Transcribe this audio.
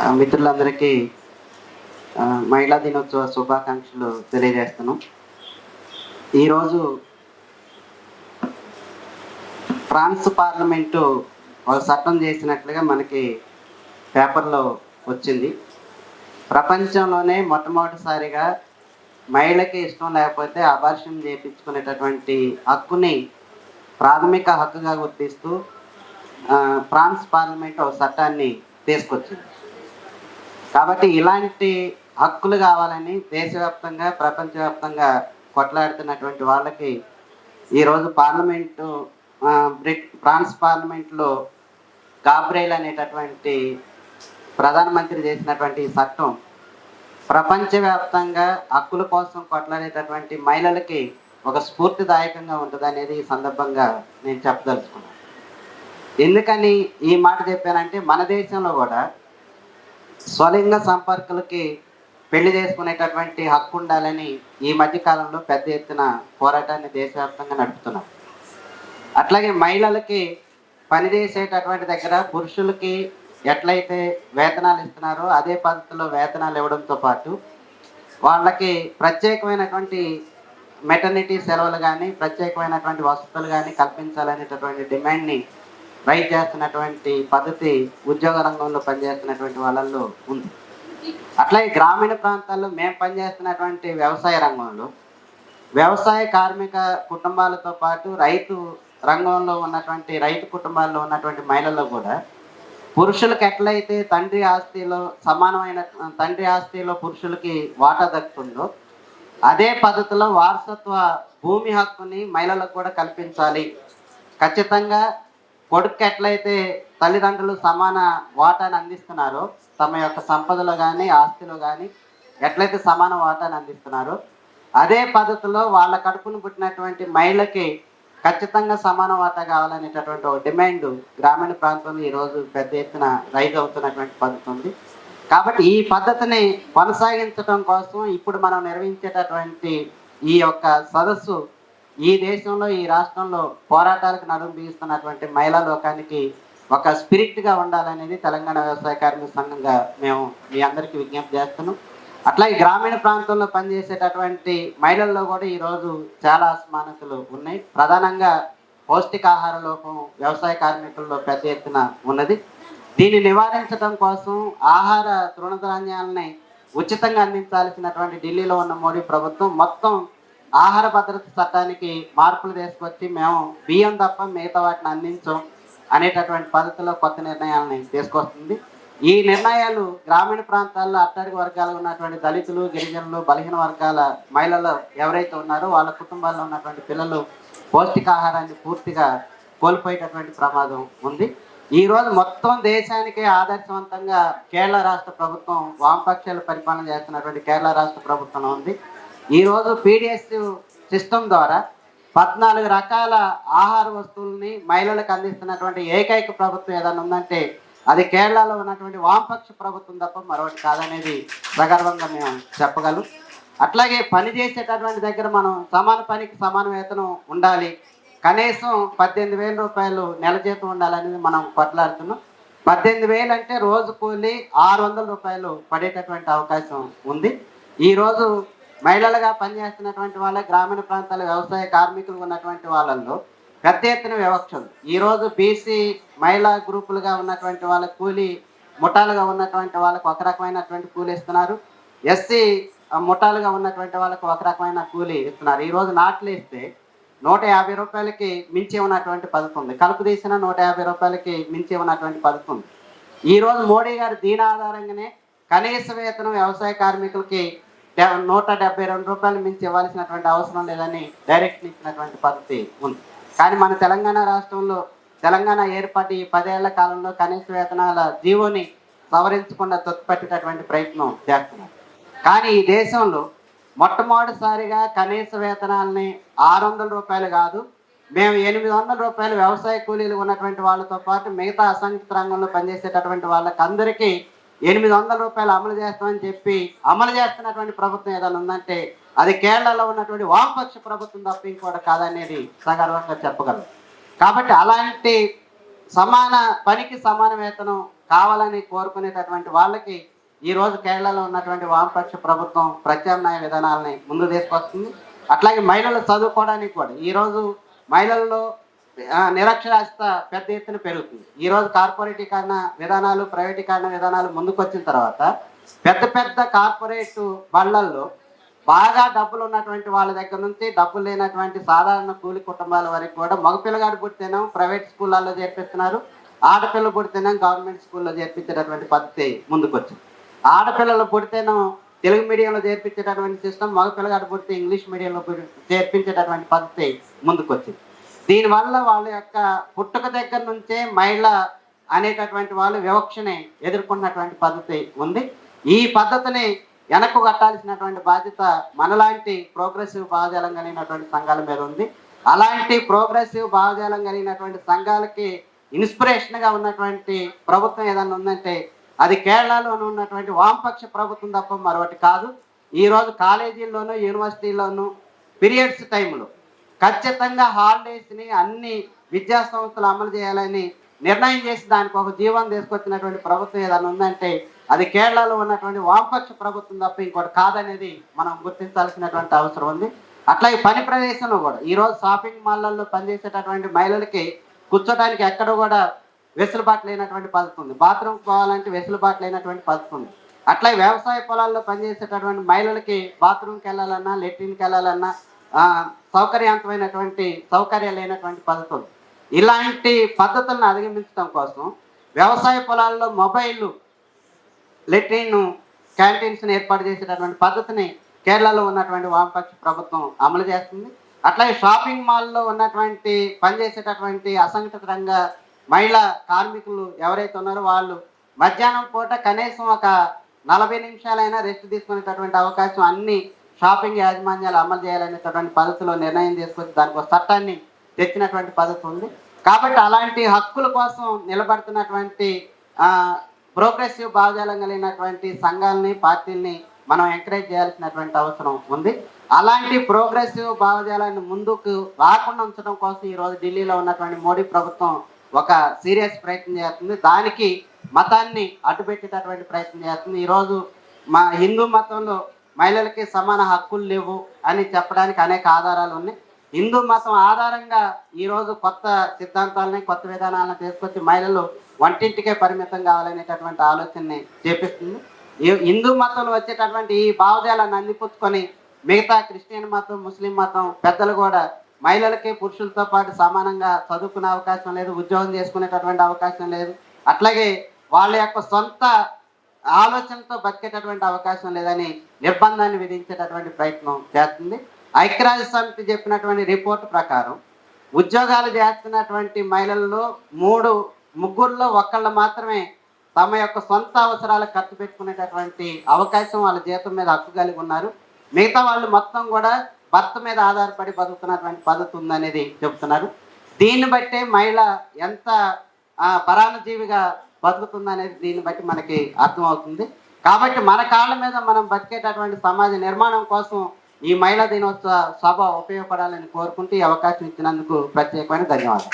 మిత్రులందరికీ మహిళా దినోత్సవ శుభాకాంక్షలు తెలియజేస్తున్నాం. ఈరోజు ఫ్రాన్స్ పార్లమెంటు ఒక చట్టం చేసినట్లుగా మనకి పేపర్లో వచ్చింది. ప్రపంచంలోనే మొట్టమొదటిసారిగా మహిళకి ఇష్టం లేకపోతే అబార్షన్ చేయించుకునేటటువంటి హక్కుని ప్రాథమిక హక్కుగా గుర్తిస్తూ ఫ్రాన్స్ పార్లమెంట్ ఒక చట్టాన్ని తీసుకొచ్చింది. కాబట్టి ఇలాంటి హక్కులు కావాలని దేశవ్యాప్తంగా ప్రపంచవ్యాప్తంగా కొట్లాడుతున్నటువంటి వాళ్ళకి ఈరోజు పార్లమెంటు బ్రిట్ ఫ్రాన్స్ పార్లమెంట్లో గాబ్రేల్ అనేటటువంటి ప్రధానమంత్రి చేసినటువంటి చట్టం ప్రపంచవ్యాప్తంగా హక్కుల కోసం కొట్లాడేటటువంటి మహిళలకి ఒక స్ఫూర్తిదాయకంగా ఉంటుంది అనేది ఈ సందర్భంగా నేను చెప్పదలుచుకున్నాను. ఎందుకని ఈ మాట చెప్పానంటే మన దేశంలో కూడా స్వలింగ సంపర్కులకి పెళ్ళి చేసుకునేటటువంటి హక్కు ఉండాలని ఈ మధ్య కాలంలో పెద్ద ఎత్తున పోరాటాన్ని దేశవ్యాప్తంగా నడుపుతున్నాం. అట్లాగే మహిళలకి పనిచేసేటటువంటి దగ్గర పురుషులకి ఎట్లయితే వేతనాలు ఇస్తున్నారో అదే పద్ధతిలో వేతనాలు ఇవ్వడంతో పాటు వాళ్ళకి ప్రత్యేకమైనటువంటి మెటర్నిటీ సెలవులు కానీ ప్రత్యేకమైనటువంటి వసతులు కానీ కల్పించాలనేటటువంటి డిమాండ్ని రైట్ చేస్తున్నటువంటి పద్ధతి ఉద్యోగ రంగంలో పనిచేస్తున్నటువంటి వాళ్ళల్లో ఉంది. అట్లాగే గ్రామీణ ప్రాంతాల్లో మేము పనిచేస్తున్నటువంటి వ్యవసాయ రంగంలో వ్యవసాయ కార్మిక కుటుంబాలతో పాటు రైతు రంగంలో ఉన్నటువంటి రైతు కుటుంబాల్లో ఉన్నటువంటి మహిళల్లో కూడా పురుషులకు ఎట్లయితే తండ్రి ఆస్తిలో సమానమైన తండ్రి ఆస్తిలో పురుషులకి వాటా దక్కుతుందో అదే పద్ధతిలో వారసత్వ భూమి హక్కుని మహిళలకు కూడా కల్పించాలి. ఖచ్చితంగా కొడుకు ఎట్లయితే తల్లిదండ్రులు సమాన వాటాను అందిస్తున్నారో తమ యొక్క సంపదలో కానీ ఆస్తిలో కానీ ఎట్లయితే సమాన వాటాను అందిస్తున్నారో అదే పద్ధతిలో వాళ్ళ కడుపును పుట్టినటువంటి మహిళకి ఖచ్చితంగా సమాన వాటా కావాలనేటటువంటి ఒక డిమాండ్ గ్రామీణ ప్రాంతంలో ఈరోజు పెద్ద ఎత్తున రైజ్ అవుతున్నటువంటి పద్ధతి ఉంది. కాబట్టి ఈ పద్ధతిని కొనసాగించడం కోసం ఇప్పుడు మనం నిర్వహించేటటువంటి ఈ యొక్క సదస్సు ఈ దేశంలో ఈ రాష్ట్రంలో పోరాటాలకు నడుము బిగిస్తున్నటువంటి మహిళా లోకానికి ఒక స్పిరిట్గా ఉండాలనేది తెలంగాణ వ్యవసాయ కార్మిక సంఘంగా మేము మీ అందరికీ విజ్ఞప్తి చేస్తున్నాం. అట్లాగే గ్రామీణ ప్రాంతంలో పనిచేసేటటువంటి మహిళల్లో కూడా ఈరోజు చాలా అసమానతలు ఉన్నాయి. ప్రధానంగా పౌష్టికాహార లోపం వ్యవసాయ కార్మికుల్లో పెద్ద ఎత్తున ఉన్నది. దీన్ని నివారించడం కోసం ఆహార తృణధాన్యాలని ఉచితంగా అందించాల్సినటువంటి ఢిల్లీలో ఉన్న మోడీ ప్రభుత్వం మొత్తం ఆహార భద్రత చట్టానికి మార్పులు తీసుకొచ్చి మేము బియ్యం తప్ప మిగతా వాటిని అందించం అనేటటువంటి పద్ధతిలో కొత్త నిర్ణయాలని తీసుకొస్తుంది. ఈ నిర్ణయాలు గ్రామీణ ప్రాంతాల్లో అట్టడుగు వర్గాలు ఉన్నటువంటి దళితులు గిరిజనులు బలహీన వర్గాల మహిళలు ఎవరైతే ఉన్నారో వాళ్ళ కుటుంబాల్లో ఉన్నటువంటి పిల్లలు పౌష్టికాహారాన్ని పూర్తిగా కోల్పోయేటటువంటి ప్రమాదం ఉంది. ఈ రోజు మొత్తం దేశానికే ఆదర్శవంతంగా కేరళ రాష్ట్ర ప్రభుత్వం వామపక్షాలు పరిపాలన చేస్తున్నటువంటి కేరళ రాష్ట్ర ప్రభుత్వం ఉంది. ఈరోజు రోజు పీడిఎస్ సిస్టమ్ ద్వారా పద్నాలుగు రకాల ఆహార వస్తువుల్ని మహిళలకు అందిస్తున్నటువంటి ఏకైక ప్రభుత్వం ఏదైనా ఉందంటే అది కేరళలో ఉన్నటువంటి వామపక్ష ప్రభుత్వం తప్ప మరొకటి కాదనేది సగర్వంగా మేము చెప్పగలం. అట్లాగే పని చేసేటటువంటి దగ్గర మనం సమాన పనికి సమాన వేతనం ఉండాలి. కనీసం పద్దెనిమిది వేల రూపాయలు నెల జీతం ఉండాలనేది మనం కొట్లాడుతున్నాం. పద్దెనిమిది వేలు అంటే రోజు కూలి ఆరు వందల రూపాయలు పడేటటువంటి అవకాశం ఉంది. ఈరోజు మహిళలుగా పనిచేస్తున్నటువంటి వాళ్ళ గ్రామీణ ప్రాంతాల వ్యవసాయ కార్మికులు ఉన్నటువంటి వాళ్ళల్లో పెద్ద ఎత్తున వివక్ష ఉంది. ఈరోజు బీసీ మహిళా గ్రూపులుగా ఉన్నటువంటి వాళ్ళ కూలి ముఠాలుగా ఉన్నటువంటి వాళ్ళకు ఒక రకమైనటువంటి కూలి ఇస్తున్నారు. ఎస్సీ ముఠాలుగా ఉన్నటువంటి వాళ్ళకు ఒక రకమైన కూలి ఇస్తున్నారు. ఈరోజు నాట్లు ఇస్తే నూట యాభై రూపాయలకి మించి ఉన్నటువంటి పథకం ఉంది. కలుపు తీసిన నూట యాభై రూపాయలకి మించి ఉన్నటువంటి పథకం ఉంది. ఈ రోజు మోడీ గారు దీని ఆధారంగానే కనీస వేతనం వ్యవసాయ కార్మికులకి నూట డెబ్బై రెండు రూపాయలు మించి ఇవ్వాల్సినటువంటి అవసరం లేదని డైరెక్ట్ ఇచ్చినటువంటి పద్ధతి ఉంది. కానీ మన తెలంగాణ రాష్ట్రంలో తెలంగాణ ఏర్పాటు ఈ పదేళ్ళ కాలంలో కనీస వేతనాల జీవోని సవరించకుండా తొత్తుపెట్టేటటువంటి ప్రయత్నం చేస్తున్నారు కానీ ఈ దేశంలో మొట్టమొదటిసారిగా కనీస వేతనాలని ఆరు వందల రూపాయలు కాదు మేము ఎనిమిది వందల రూపాయలు వ్యవసాయ కూలీలు ఉన్నటువంటి వాళ్ళతో పాటు మిగతా అసంఘిత రంగంలో పనిచేసేటటువంటి వాళ్ళకి అందరికీ ఎనిమిది వందల రూపాయలు అమలు చేస్తామని చెప్పి అమలు చేస్తున్నటువంటి ప్రభుత్వం ఏదైనా ఉందంటే అది కేరళలో ఉన్నటువంటి వామపక్ష ప్రభుత్వం తప్ప ఇంకోటి కాదనేది సగర్వంగా చెప్పగలరు కాబట్టి అలాంటి సమాన పనికి సమాన వేతనం కావాలని కోరుకునేటటువంటి వాళ్ళకి ఈ రోజు కేరళలో ఉన్నటువంటి వామపక్ష ప్రభుత్వం ప్రత్యామ్నాయ విధానాలని ముందు తీసుకొస్తుంది. అట్లాగే మహిళలు చదువుకోవడానికి కూడా ఈరోజు మహిళల్లో నిరక్షరాస్యత పెద్ద ఎత్తున పెరుగుతుంది. ఈ రోజు కార్పొరేటీకరణ విధానాలు ప్రైవేటీకరణ విధానాలు ముందుకు వచ్చిన తర్వాత పెద్ద పెద్ద కార్పొరేట్ బళ్ళల్లో బాగా డబ్బులు ఉన్నటువంటి వాళ్ళ దగ్గర నుంచి డబ్బులు లేనటువంటి సాధారణ కూలి కుటుంబాల వరకు కూడా మగపిల్లగాడు పుడితేనేమో ప్రైవేట్ స్కూళ్ళల్లో చేర్పిస్తున్నారు. ఆడపిల్ల పుడితేనేమో గవర్నమెంట్ స్కూల్లో చేర్పించేటటువంటి పద్ధతి ముందుకు వచ్చింది ఆడపిల్లలు పుడితేనేమో తెలుగు మీడియంలో చేర్పించేటటువంటి సిస్టమ్ మగపిల్లగాడు పుడితే ఇంగ్లీష్ మీడియంలో చేర్పించేటటువంటి పద్ధతి ముందుకు వచ్చింది దీనివల్ల వాళ్ళ యొక్క పుట్టుక దగ్గర నుంచే మహిళ అనేటటువంటి వాళ్ళు వివక్షని ఎదుర్కొన్నటువంటి పద్ధతి ఉంది. ఈ పద్ధతిని వెనక్కు కట్టాల్సినటువంటి బాధ్యత మనలాంటి ప్రోగ్రెసివ్ భావజాలం కలిగినటువంటి సంఘాల మీద ఉంది. అలాంటి ప్రోగ్రెసివ్ భావజాలం కలిగినటువంటి సంఘాలకి ఇన్స్పిరేషన్గా ఉన్నటువంటి ప్రభుత్వం ఏదైనా ఉందంటే అది కేరళలోనూ ఉన్నటువంటి వామపక్ష ప్రభుత్వం తప్ప మరొకటి కాదు. ఈరోజు కాలేజీల్లోనూ యూనివర్సిటీల్లోనూ పీరియడ్స్ టైంలో ఖచ్చితంగా హాలిడేస్ని అన్ని విద్యా సంస్థలు అమలు చేయాలని నిర్ణయం చేసి దానికి ఒక జీవం తీసుకొచ్చినటువంటి ప్రభుత్వం ఏదైనా ఉందంటే అది కేరళలో ఉన్నటువంటి వామపక్ష ప్రభుత్వం తప్ప ఇంకోటి కాదనేది మనం గుర్తించాల్సినటువంటి అవసరం ఉంది. అట్లాగే పని ప్రదేశంలో కూడా ఈ రోజు షాపింగ్ మాల్లలో పనిచేసేటటువంటి మహిళలకి కూర్చోడానికి ఎక్కడ కూడా వెసులుబాటు లేనటువంటి పద్ధతి ఉంది. బాత్రూమ్ పోవాలంటే వెసులుబాటు లేనటువంటి పద్ధతి ఉంది. అట్లాగే వ్యవసాయ పొలాల్లో పనిచేసేటటువంటి మహిళలకి బాత్రూమ్కి వెళ్ళాలన్నా లెట్రిన్కి వెళ్ళాలన్నా సౌకర్యవంతమైనటువంటి సౌకర్యాలు లేనటువంటి ఇలాంటి పద్ధతులను అధిగమించడం కోసం వ్యవసాయ పొలాల్లో మొబైల్ లెట్రిన్ క్యాంటీన్స్ని ఏర్పాటు చేసేటటువంటి పద్ధతిని కేరళలో ఉన్నటువంటి వామపక్ష ప్రభుత్వం అమలు చేస్తుంది. అట్లాగే షాపింగ్ మాల్లో ఉన్నటువంటి పనిచేసేటటువంటి అసంఘటిత రంగ మహిళా కార్మికులు ఎవరైతే ఉన్నారో వాళ్ళు మధ్యాహ్నం పూట కనీసం ఒక నలభై నిమిషాలైనా రెస్ట్ తీసుకునేటటువంటి అవకాశం అన్ని షాపింగ్ యాజమాన్యాలు అమలు చేయాలనేటువంటి పద్ధతిలో నిర్ణయం తీసుకొచ్చి దానికి ఒక చట్టాన్ని తెచ్చినటువంటి పద్ధతి ఉంది. కాబట్టి అలాంటి హక్కుల కోసం నిలబడుతున్నటువంటి ప్రోగ్రెసివ్ భావజాలం కలిగినటువంటి సంఘాలని పార్టీలని మనం ఎంకరేజ్ చేయాల్సినటువంటి అవసరం ఉంది. అలాంటి ప్రోగ్రెసివ్ భావజాలాన్ని ముందుకు రాకుండా ఉంచడం కోసం ఈరోజు ఢిల్లీలో ఉన్నటువంటి మోడీ ప్రభుత్వం ఒక సీరియస్ ప్రయత్నం చేస్తుంది. దానికి మతాన్ని అడ్డుపెట్టేటటువంటి ప్రయత్నం చేస్తుంది. ఈరోజు మా హిందూ మతంలో మహిళలకి సమాన హక్కులు లేవు అని చెప్పడానికి అనేక ఆధారాలు ఉన్నాయి. హిందూ మతం ఆధారంగా ఈరోజు కొత్త సిద్ధాంతాలని కొత్త విధానాలను తీసుకొచ్చి మహిళలు వంటింటికే పరిమితం కావాలనేటటువంటి ఆలోచనని చేపిస్తుంది. ఈ హిందూ మతంలో వచ్చేటటువంటి ఈ భావజాలను అందిపుచ్చుకొని మిగతా క్రిస్టియన్ మతం ముస్లిం మతం పెద్దలు కూడా మహిళలకి పురుషులతో పాటు సమానంగా చదువుకునే అవకాశం లేదు ఉద్యోగం చేసుకునేటటువంటి అవకాశం లేదు. అట్లాగే వాళ్ళ యొక్క సొంత ఆలోచనతో బతికేటటువంటి అవకాశం లేదని నిర్బంధాన్ని విధించేటటువంటి ప్రయత్నం చేస్తుంది. ఐక్యరాజ్య సమితి చెప్పినటువంటి రిపోర్ట్ ప్రకారం ఉద్యోగాలు చేస్తున్నటువంటి మహిళల్లో మూడు ముగ్గురులో ఒకళ్ళు మాత్రమే తమ యొక్క సొంత అవసరాలు ఖర్చు పెట్టుకునేటటువంటి అవకాశం వాళ్ళ జీతం మీద హక్కు కలిగి ఉన్నారు. మిగతా వాళ్ళు మొత్తం కూడా భర్త మీద ఆధారపడి బతుకుతున్నటువంటి పద్ధతి ఉందనేది చెబుతున్నారు దీన్ని బట్టే మహిళ ఎంత పరాణజీవిగా బతుకుతుంది అనేది దీన్ని బట్టి మనకి అర్థమవుతుంది. కాబట్టి మన కాళ్ళ మీద మనం బతికేటటువంటి సమాజ నిర్మాణం కోసం ఈ మహిళా దినోత్సవ సభ ఉపయోగపడాలని కోరుకుంటూ ఈ అవకాశం ఇచ్చినందుకు ప్రత్యేకమైన ధన్యవాదాలు.